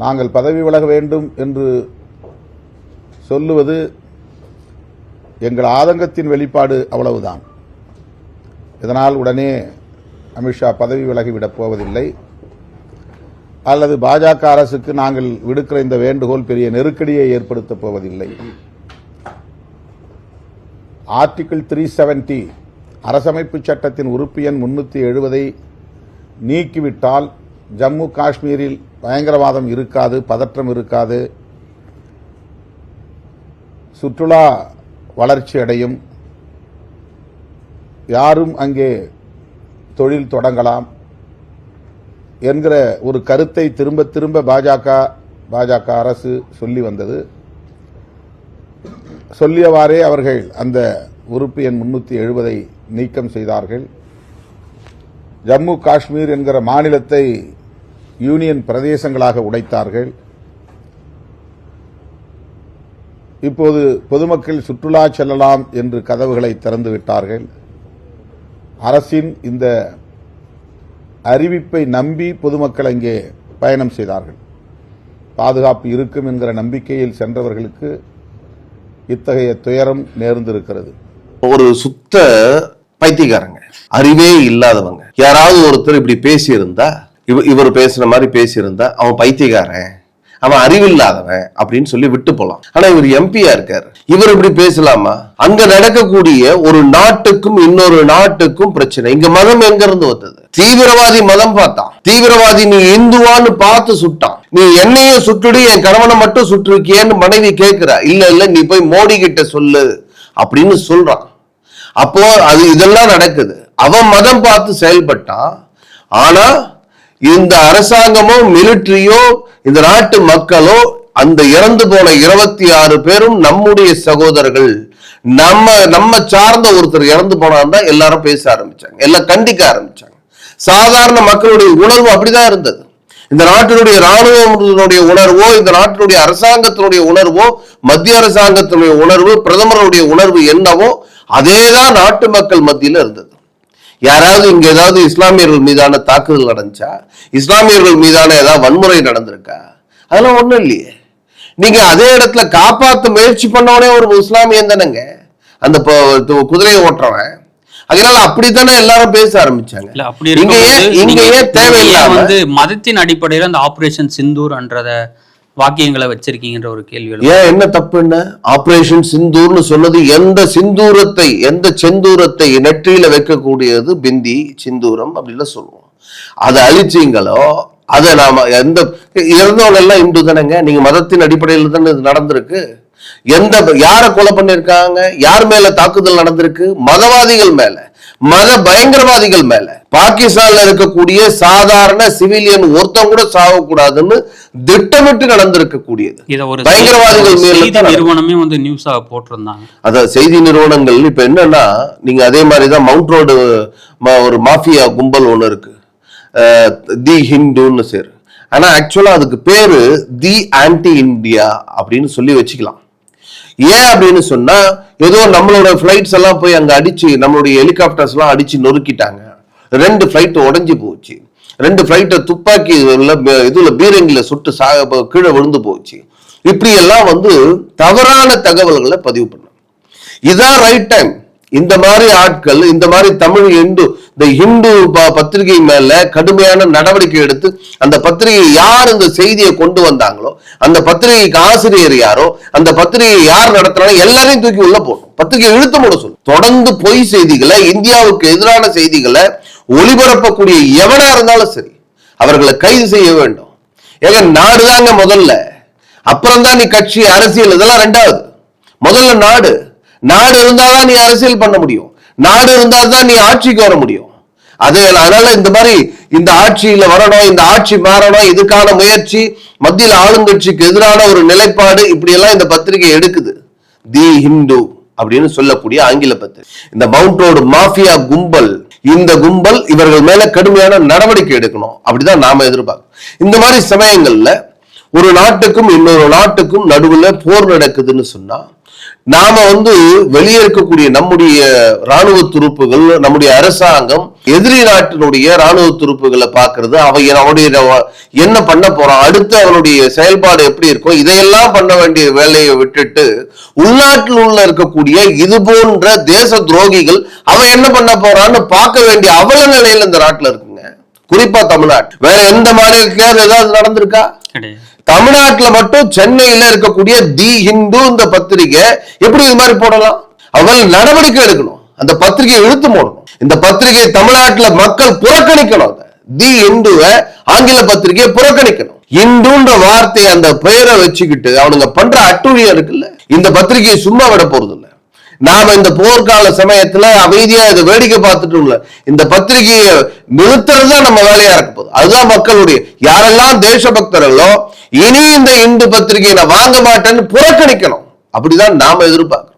நாங்கள் பதவி விலக வேண்டும் என்று சொல்லுவது எங்கள் ஆதங்கத்தின் வெளிப்பாடு அவ்வளவுதான். இதனால் உடனே அமித்ஷா பதவி விலகிவிடப் போவதில்லை. அல்லது பாஜக அரசுக்கு நாங்கள் விடுக்கிற இந்த வேண்டுகோள் பெரிய நெருக்கடியை ஏற்படுத்தப் போவதில்லை. ஆர்டிகிள் த்ரீ செவன்டி அரசமைப்பு சட்டத்தின் உறுப்பு எண் முன்னூற்றி எழுபதை நீக்கிவிட்டால் ஜம்மு காஷ்மீரில் பயங்கரவாதம் இருக்காது பதற்றம் இருக்காது. சுற்றுலா வளர்ச்சி அடையும். யாரும் அங்கே தொழில் தொடங்கலாம் என்கிற ஒரு கருத்தை திரும்ப திரும்ப பாஜக பாஜக அரசு சொல்லி வந்தது. சொல்லியவாறே அவர்கள் அந்த உறுப்பு எண் முன்னூற்றி எழுபதை நீக்கம் செய்தார்கள். ஜம்மு காஷ்மீர் என்கிற மாநிலத்தை யூனியன் பிரதேசங்களாக உடைத்தார்கள். இப்போது பொதுமக்கள் சுற்றுலா செல்லலாம் என்று கதவுகளை திறந்து விட்டார்கள். அரசின் இந்த அறிவிப்பை நம்பி பொதுமக்கள் அங்கே பயணம் செய்தார்கள். பாதுகாப்பு இருக்கும் என்கிற நம்பிக்கையில் சென்றவர்களுக்கு இத்தகைய துயரம் நேர்ந்திருக்கிறது. ஒரு சுத்த பைத்தியக்காரங்க அறிவே இல்லாதவங்க. யாராவது ஒருத்தர் இப்படி பேசியிருந்தா இவ இவர் பேசுன மாதிரி பேசியிருந்தா அவன் பைத்தியக்காரன் அவன் அறிவில்லாதவன் அப்படின்னு சொல்லி விட்டு போலாம். ஆனா இவர் எம்பியா இருக்காரு. இவர் இப்படி பேசலாமா? அங்க நடக்கக்கூடிய ஒரு நாட்டுக்கும் இன்னொரு நாட்டுக்கும் பிரச்சனை. இங்க மதம் எங்க இருந்து வந்தது? தீவிரவாதி மதம் பார்த்தான். தீவிரவாதி நீ இந்துவான்னு பார்த்து சுட்டான். நீ என்னையும் சுட்டுடு என் கணவனை மட்டும் சுட்டிருக்கியேன்னு மனைவி கேட்கிறா. இல்ல இல்ல நீ போய் மோடி கிட்ட சொல்லு அப்படின்னு சொல்றான். அப்போ அது இதெல்லாம் நடக்குது. அவன் மதம் பார்த்து செயல்பட்டான் ஆனா இந்த அரசாங்கமோ மிலிட்டரியோ இந்த நாட்டு மக்களோ அந்த இறந்து போன இருபத்தி ஆறு பேரும் நம்முடைய சகோதரர்கள். நம்ம நம்ம சார்ந்த ஒருத்தர் இறந்து போனான் தான் எல்லாரும் பேச ஆரம்பிச்சாங்க எல்லாம் கண்டிக்க ஆரம்பிச்சாங்க. சாதாரண மக்களுடைய உணர்வு அப்படிதான் இருந்தது. இந்த நாட்டினுடைய ராணுவத்தினுடைய உணர்வோ இந்த நாட்டினுடைய அரசாங்கத்தினுடைய உணர்வோ மத்திய அரசாங்கத்தினுடைய உணர்வு பிரதமருடைய உணர்வு என்னவோ அதேதான் நாட்டு மக்கள் மத்தியில இருந்தது. யாராவது இங்க ஏதாவது இஸ்லாமியர்கள் மீதான தாக்குதல் நடந்துச்சா? இஸ்லாமியர்கள் மீதான ஏதாவது வன்முறை நடந்திருக்கா? அதெல்லாம் ஒண்ணும் இல்லையே. நீங்க அதே இடத்துல காப்பாத்த முயற்சி பண்ணவனே ஒரு இஸ்லாமியன் தானேங்க. அந்த குதிரையை ஓட்டுறவன். அதனால அப்படித்தானே எல்லாரும் பேச ஆரம்பிச்சாங்க. இல்ல அப்படி இங்க ஏன் நீங்க- ஏன் ஏன் வந்து மதத்தின் அடிப்படையில அந்த ஆபரேஷன் சிந்தூர்ன்றத வாக்கியங்களை வச்சிருக்கீங்கன்ற ஒரு கேள்வி ஏன் என்ன தப்பு என்ன ஆபரேஷன் சிந்தூர்னு சொன்னது எந்த சிந்தூரத்தை எந்த செந்தூரத்தை நெற்றியில வைக்கக்கூடியது? பிந்தி சிந்தூரம் அப்படின்னு சொல்லுவோம். அதை அழிச்சீங்களோ அதை நாம எந்த இறந்தவங்க எல்லாம் இந்து தானேங்க. நீங்க மதத்தின் அடிப்படையில் தானே இது நடந்திருக்கு. எந்த யாரை கொலை பண்ணிருக்காங்க யார் மேல தாக்குதல் நடந்திருக்கு மதவாதிகள் மேல மத பயங்கரவாதிகள் மேல. பாகிஸ்தான்ல இருக்கக்கூடிய சாதாரண சிவிலியன் ஒருத்தன் கூட சாகக்கூடாதுன்னு திட்டமிட்டு நடந்திருக்க கூடியது இத ஒரு பயங்கரவாதிகள் மேல நிறுவனமே வந்து நியூஸா போட்டிருந்தாங்க. அத செய்தி நிறுவனங்கள் இப்ப என்னன்னா நீங்க அதே மாதிரிதான் மவுண்ட் ரோடு ஒரு மாஃபியா கும்பல் ஒண்ணு இருக்கு. தி ஹிந்துன்னு சேர் ஆனா ஆக்சுவலா அதுக்கு பேரு தி ஆன்டி இந்தியா அப்படின்னு சொல்லி வச்சுக்கலாம். ஏன் அப்படின்னு சொன்னா ஏதோ நம்மளோட ஃபிளைட்ஸ் எல்லாம் போய் அங்க அடிச்சு நம்மளுடைய ஹெலிகாப்டர்ஸ் எல்லாம் அடிச்சு நொறுக்கிட்டாங்க. ரெண்டு ஃபிளைட் உடஞ்சி போச்சு. ரெண்டு ஃபிளைட்டை துப்பாக்கி இதுல பீரங்கில சுட்டு சா கீழே விழுந்து போச்சு. இப்படி எல்லாம் வந்து தவறான தகவல்களை பதிவு பண்ண இதான் ரைட் டைம் இந்த மாதிரி ஆட்கள் இந்த மாதிரி தமிழ் இந்து இந்த ஹிந்து ப- பத்திரிகை மேல கடுமையான நடவடிக்கை எடுத்து அந்த பத்திரிகை யார் இந்த செய்தியை கொண்டு வந்தாங்களோ அந்த பத்திரிகைக்கு ஆசிரியர் யாரோ அந்த பத்திரிகை யார் நடத்துறாங்க எல்லாரையும் தூக்கி உள்ள போடணும். பத்திரிகை இழுத்து மூட சொல்லு. தொடர்ந்து பொய் செய்திகளை இந்தியாவுக்கு எதிரான செய்திகளை ஒளிபரப்பக்கூடிய எவனா இருந்தாலும் சரி அவர்களை கைது செய்ய வேண்டும். ஏங்க நாடு தாங்க முதல்ல. அப்புறம் தான் நீ கட்சி அரசியல் இதெல்லாம் ரெண்டாவது. முதல்ல நாடு. நாடு இருந்தாதான் நீ அரசியல் பண்ண முடியும். நாடு இருந்தால் தான் நீ ஆட்சிக்கு வர முடியும். அது அதனால இந்த மாதிரி இந்த ஆட்சியில வரணும் இந்த ஆட்சி மாறணும் இதுக்கான முயற்சி மத்தியில் ஆளுங்கட்சிக்கு எதிரான ஒரு நிலைப்பாடு இப்படி எல்லாம் இந்த பத்திரிகை எடுக்குது. தி ஹிந்து அப்படின்னு சொல்லக்கூடிய ஆங்கில பத்திரிகை. இந்த மவுண்ட் ரோடு மாஃபியா கும்பல் இந்த கும்பல் இவர்கள் மேல கடுமையான நடவடிக்கை எடுக்கணும். அப்படிதான் நாம எதிர்பார்க்கணும் இந்த மாதிரி சமயங்கள்ல ஒரு நாட்டுக்கும் இன்னொரு நாட்டுக்கும் நடுவுல போர் நடக்குதுன்னு சொன்னா நாம வந்து வெளியே இருக்கக்கூடிய நம்முடைய ராணுவ துருப்புகள் நம்முடைய அரசாங்கம் எதிரி நாட்டினுடைய ராணுவ துருப்புகளை பாக்குறது அவை அவனுடைய என்ன பண்ண போறான் அடுத்து அவனுடைய செயல்பாடு எப்படி இருக்கும் இதையெல்லாம் பண்ண வேண்டிய வேலையை விட்டுட்டு உள்நாட்டில் உள்ள இருக்கக்கூடிய இது போன்ற தேச துரோகிகள் அவன் என்ன பண்ண போறான்னு பார்க்க வேண்டிய அவல நிலையில இந்த நாட்டுல இருக்குங்க. குறிப்பா தமிழ்நாட்டு வேற எந்த மாநிலத்திலேயாவது ஏதாவது நடந்திருக்கா? தமிழ்நாட்டில் மட்டும் சென்னையில இருக்கக்கூடிய தி ஹிந்து இந்த பத்திரிகை எப்படி இது மாதிரி போடலாம்? அவள் நடவடிக்கை எடுக்கணும். அந்த பத்திரிகையை இழுத்து போடணும் இந்த பத்திரிகை தமிழ்நாட்டில் மக்கள் புறக்கணிக்கணும் தி இந்துவை ஆங்கில பத்திரிகையை புறக்கணிக்கணும். இந்துன்ற வார்த்தை அந்த பெயரை வச்சுக்கிட்டு அவனுங்க பண்ற அட்டுழியம் இருக்குல்ல? இந்த பத்திரிகையை சும்மா விட போறது இல்லை நாம இந்த போர்க்கால சமயத்துல அமைதியா இதை வேடிக்கை பார்த்துட்டு உள்ள இந்த பத்திரிகையை நிறுத்துறது தான் நம்ம வேலையா இருக்க போகுது. அதுதான் மக்களுடைய யாரெல்லாம் தேசபக்தர்களோ இனி இந்த இந்து பத்திரிகையை நான் வாங்க மாட்டேன்னு புறக்கணிக்கணும். அப்படிதான் நாம எதிர்பார்க்கிறோம்.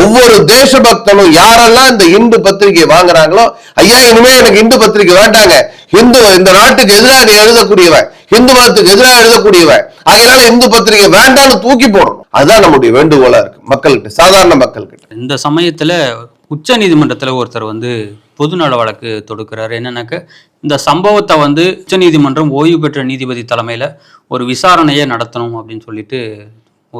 ஒவ்வொரு தேசபக்தனும் யாரெல்லாம் இந்த இந்து பத்திரிகை வாங்குறாங்களோ ஐயா இனிமே எனக்கு இந்து பத்திரிகை வேண்டாங்க. இந்து இந்த நாட்டுக்கு எதிராக எழுதக்கூடியவன். இந்து மதத்துக்கு எதிராக எழுதக்கூடியவன். அதனால இந்து பத்திரிகை வேண்டாம்னு தூக்கி போடணும். அதுதான் நம்முடைய வேண்டுகோளா இருக்கு மக்கள்கிட்ட சாதாரண மக்கள்கிட்ட. இந்த சமயத்துல உச்ச நீதிமன்றத்துல ஒருத்தர் வந்து பொதுநல வழக்கு தொடுக்கிறாரு. என்னன்னாக்க இந்த சம்பவத்தை வந்து உச்ச நீதிமன்றம் ஓய்வு பெற்ற நீதிபதி தலைமையில ஒரு விசாரணையை நடத்தணும் அப்படின்னு சொல்லிட்டு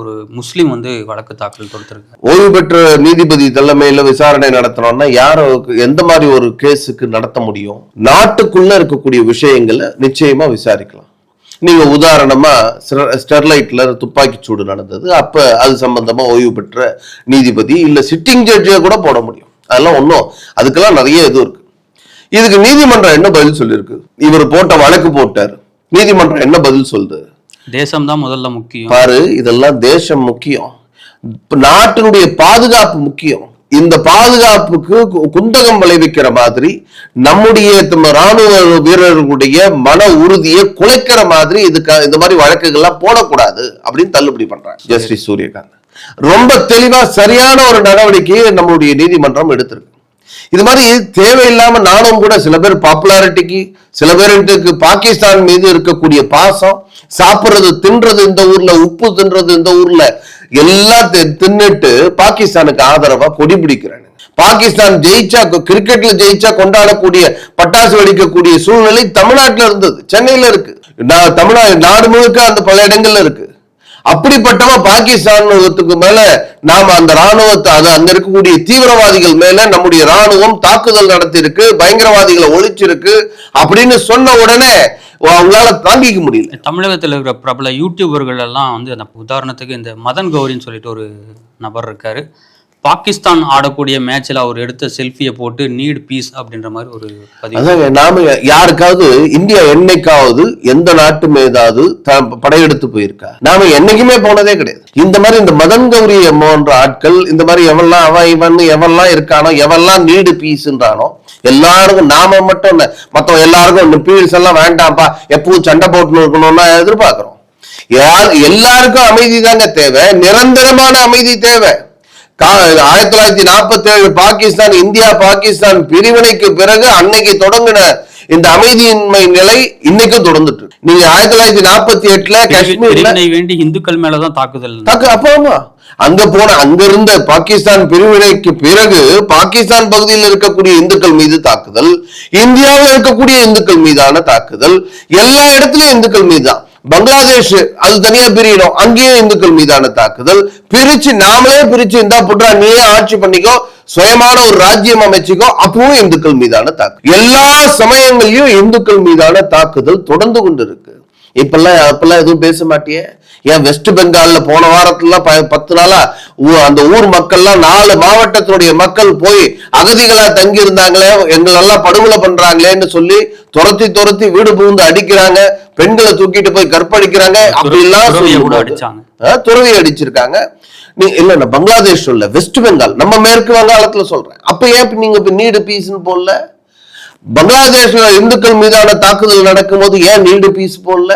ஒரு முஸ்லீம் வந்து வழக்கு தாக்கல் தொடுத்திருக்காரு ஓய்வு பெற்ற நீதிபதி தலைமையில விசாரணை நடத்தணும்னா யாருக்கு எந்த மாதிரி ஒரு கேஸுக்கு நடத்த முடியும்? நாட்டுக்குள்ள இருக்கக்கூடிய விஷயங்களை நிச்சயமா விசாரிக்கலாம். நீங்க உதாரணமா ஸ்டெர்லைட்ல துப்பாக்கி சூடு நடந்தது. அப்ப அது சம்பந்தமா ஓய்வு பெற்ற நீதிபதி இல்ல சிட்டிங் ஜட்ஜியை கூட போட முடியும். அதெல்லாம் ஒன்றும் அதுக்கெல்லாம் நிறைய இது இருக்கு. இதுக்கு நீதிமன்றம் என்ன பதில் சொல்லியிருக்கு? இவர் போட்ட வழக்கு போட்டார். நீதிமன்றம் என்ன பதில் சொல்லுது? தேசம்தான் முதல்ல முக்கியம். பாரு இதெல்லாம் தேசம் முக்கியம். நாட்டினுடைய பாதுகாப்பு முக்கியம். இந்த பாதுகாப்புக்கு கு- குந்தகம் விளைவிக்கிற மாதிரி நம்முடைய ராணுவ வீரர்களுடைய மன உறுதியை குலைக்கிற மாதிரி இதுக்கு இந்த மாதிரி வழக்குகள்லாம் போடக்கூடாது அப்படின்னு தள்ளுபடி பண்றாங்க. ஜஸ்டிஸ் சூரியகாந்த். ரொம்ப தெளிவா சரியான ஒரு நடவடிக்கையை நம்மளுடைய நீதிமன்றம் எடுத்திருக்கு. இது மாதிரி தேவையில்லாம நானும் கூட சில பேர் பாப்புலாரிட்டிக்கு சில பேருக்கு பாகிஸ்தான் மீது இருக்கக்கூடிய பாசம் சாப்பிட்றது தின்றது இந்த ஊர்ல உப்பு தின்றது இந்த ஊர்ல எல்லாம் தி- தின்னுட்டு பாகிஸ்தானுக்கு ஆதரவா கொடி பிடிக்கிறாங்க பாகிஸ்தான் ஜெயிச்சா கிரிக்கெட்ல ஜெயிச்சா கொண்டாடக்கூடிய பட்டாசு வெடிக்கக்கூடிய சூழ்நிலை தமிழ்நாட்டுல இருந்தது. சென்னையில இருக்கு. நான் தமிழ்நாடு நாடு முழுக்க அந்த பல இடங்கள்ல இருக்கு. அப்படிப்பட்டவன் பாகிஸ்தானுக்கு மேல நாம அந்த ராணுவத்தை அது அங்க இருக்கக்கூடிய தீவிரவாதிகள் மேல நம்முடைய ராணுவம் தாக்குதல் நடத்தியிருக்கு பயங்கரவாதிகளை ஒழிச்சிருக்கு அப்படின்னு சொன்ன உடனே அவங்களால தாங்கிக்க முடியல. தமிழகத்தில் இருக்கிற பிரபல யூடியூபர்கள் எல்லாம் வந்து அந்த உதாரணத்துக்கு இந்த மதன் கௌரின்னு சொல்லிட்டு ஒரு நபர் இருக்காரு. பாகிஸ்தான் ஆடக்கூடிய மேட்ச்ல அவர் எடுத்த செல்ஃபியை போட்டு நீட் பீஸ் அப்படின்ற மாதிரி ஒரு பதிவு. நாம யாருக்காவது இந்தியா என்னைக்காவது எந்த நாட்டு மீதாவது படையெடுத்து போயிருக்கா? நாம என்னைக்குமே போனதே கிடையாது. இந்த மாதிரி இந்த மதன் கௌரி போன்ற ஆட்கள் இந்த மாதிரி எவெல்லாம் அவன் இவன் எவெல்லாம் இருக்கானோ எவெல்லாம் நீடு பீஸ்ன்றானோ எல்லாருக்கும் நாம மட்டும் இல்ல மத்தவங்க எல்லாருக்கும் இந்த பீஸ் எல்லாம் வேண்டாம்ப்பா எப்பவும் சண்டை போட்டுன்னு இருக்கணும்னா எதிர்பார்க்கிறோம். யார் எல்லாருக்கும் அமைதி தாங்க தேவை நிரந்தரமான அமைதி தேவை. ஆயிரத்தி தொள்ளாயிரத்தி நாற்பத்தி ஏழு பாகிஸ்தான் இந்தியா பாகிஸ்தான் பிரிவினைக்கு பிறகு அன்னைக்கு தொடங்கின இந்த அமைதியின்மை நிலை இன்னைக்கும் தொடர்ந்துட்டு. நீங்க ஆயிரத்தி தொள்ளாயிரத்தி நாற்பத்தி எட்டுல பிரிவினை வேண்டி இந்துக்கள் மேலதான் தாக்குதல் தாக்கு அப்ப ஆமா. அங்க போன அங்க இருந்த பாகிஸ்தான் பிரிவினைக்கு பிறகு பாகிஸ்தான் பகுதியில் இருக்கக்கூடிய இந்துக்கள் மீது தாக்குதல் இந்தியாவில் இருக்கக்கூடிய இந்துக்கள் மீதான தாக்குதல் எல்லா இடத்துலயும் இந்துக்கள் மீது தான் பங்களாதேஷ் அது தனியா பிரியணும் அங்கேயும் இந்துக்கள் மீதான தாக்குதல். பிரிச்சு நாமளே பிரிச்சு இந்தா புட்டா நீயே ஆட்சி பண்ணிக்கோ சுயமான ஒரு ராஜ்யம் அமைச்சுக்கோ அப்பவும் இந்துக்கள் மீதான தாக்குதல். எல்லா சமயங்களையும் இந்துக்கள் மீதான தாக்குதல் தொடர்ந்து கொண்டு இருக்கு இப்பெல்லாம் அப்பெல்லாம் எதுவும் பேச மாட்டியே? ஏன் வெஸ்ட் பெங்கால்ல போன வாரத்துல ப- பத்து நாளா அந்த ஊர் மக்கள்லாம் நாலு மாவட்டத்தினுடைய மக்கள் போய் அகதிகளா தங்கி இருந்தாங்களே எங்களெல்லாம் படுகொலை பண்றாங்களேன்னு சொல்லி துரத்தி துரத்தி வீடு புகுந்து அடிக்கிறாங்க பெண்களை தூக்கிட்டு போய் கற்பழிக்கிறாங்க அப்படிலாம் துறவி அடிச்சிருக்காங்க. நீ இல்ல நான் பங்களாதேஷ் சொல்ல வெஸ்ட் பெங்கால். நம்ம மேற்கு வங்காளத்துல சொல்றேன். அப்ப ஏன் நீங்க இப்ப நீடு பீஸ்னு போடல? பங்களாதேஷ்ல இந்துக்கள் மீதான தாக்குதல் நடக்கும்போது ஏன் நீடு பீஸ் போடல?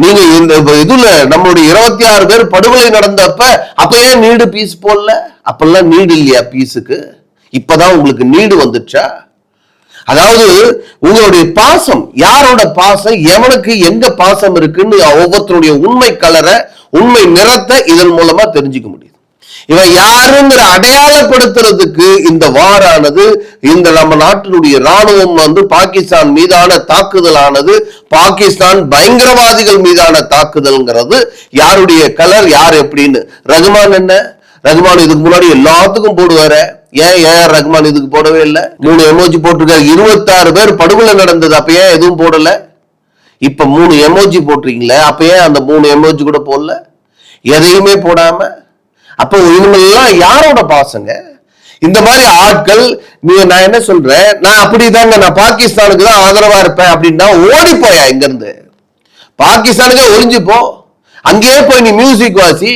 நீங்க இந்த இதுல நம்மளுடைய இருபத்தி ஆறு பேர் படுகொலை நடந்தப்ப அப்ப ஏன் நீடு பீஸ் போடல? அப்பெல்லாம் நீடு இல்லையா பீஸுக்கு? இப்பதான் உங்களுக்கு நீடு வந்துச்சா அதாவது உங்களுடைய பாசம் யாரோட பாசம் எவனுக்கு எங்க பாசம் இருக்குன்னு ஒவ்வொருத்தருடைய உண்மை கலரை உண்மை நிறத்தை இதன் மூலமா தெரிஞ்சுக்க முடியும். இவன் யாருங்கிற அடையாளப்படுத்துறதுக்கு இந்த வாரானது இந்த நம்ம நாட்டினுடைய ராணுவம் வந்து பாகிஸ்தான் மீதான தாக்குதலானது பாகிஸ்தான் பயங்கரவாதிகள் மீதான தாக்குதல்ங்கிறது யாருடைய கலர் யார் எப்படின்னு. ரகுமான் என்ன? ரகுமான் இதுக்கு முன்னாடி எல்லாத்துக்கும் போடுவாரு. ஏன் ஏன் ரகுமான் இதுக்கு போடவே இல்லை? மூணு எமோஜி போட்டிருக்காரு இருபத்தாறு பேர் படுகொலை நடந்தது அப்ப ஏன் எதுவும் போடல? இப்ப மூணு எமோஜி போட்டிருக்கீங்களே அப்ப ஏன் அந்த மூணு எமோஜி கூட போடல? எதையுமே போடாம அப்போ இவங்கெல்லாம் யாரோட பாசங்க? இந்த மாதிரி ஆட்கள் நீ நான் என்ன சொல்றேன்? நான் அப்படிதாங்க நான் பாகிஸ்தானுக்கு தான் ஆதரவா இருப்பேன் அப்படின்னா ஓடி போயா இங்க இருந்து பாகிஸ்தானுக்கே ஒளிஞ்சுப்போ அங்கேயே போய் நீ மியூசிக் வாசி.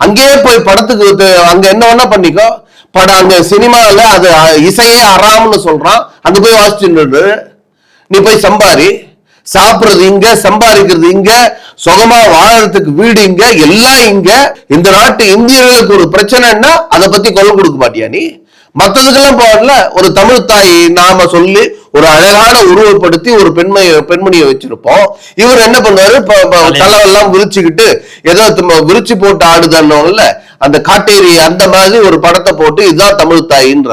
அங்கேயே போய் படத்துக்கு அங்க என்ன வேணா பண்ணிக்கோ. படம் அந்த சினிமாவில் அது இசையே அறாம்னு சொல்றான். அங்க போய் வாசிச்சுட்டு நீ போய் சம்பாரி. சாப்பிடுறது இங்க சம்பாதிக்கிறது இங்க சுகமா வாழறதுக்கு வீடு இங்க எல்லாம் இங்க. இந்த நாட்டு இந்தியர்களுக்கு ஒரு பிரச்சனைன்னா அதை பத்தி குரல் கொடுக்க மாட்டியா நீ? மத்ததுக்கெல்லாம் போகல ஒரு தமிழ் தாய் நாம சொல்லி ஒரு அழகான உருவப்படுத்தி ஒரு பெண்மை பெண்மணியை வச்சிருப்போம். இவர் என்ன பண்ணுவாரு? தலைவெல்லாம் விரிச்சுக்கிட்டு ஏதோ விரிச்சு போட்டு ஆடுதன்னோம்ல அந்த காட்டேரி அந்த மாதிரி ஒரு படத்தை போட்டு இதுதான் தமிழ் தாயின்ற.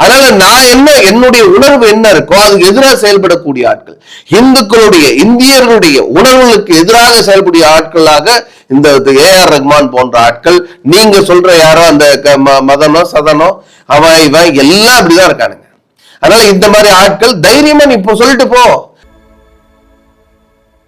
அதனால நான் என்ன என்னுடைய உணர்வு என்ன இருக்கோ அதுக்கு எதிராக செயல்படக்கூடிய ஆட்கள் இந்துக்களுடைய இந்தியர்களுடைய உணர்வுகளுக்கு எதிராக செயல்படிய ஆட்களாக இந்த ஏஆர் ரஹ்மான் போன்ற ஆட்கள் நீங்க சொல்ற யாரோ அந்த க- ம- மதனோ சதனோ அவன் இவன் எல்லாம் அப்படிதான் இருக்கானுங்க. அதனால இந்த மாதிரி ஆட்கள் தைரியமா நீ இப்போ சொல்லிட்டு போ.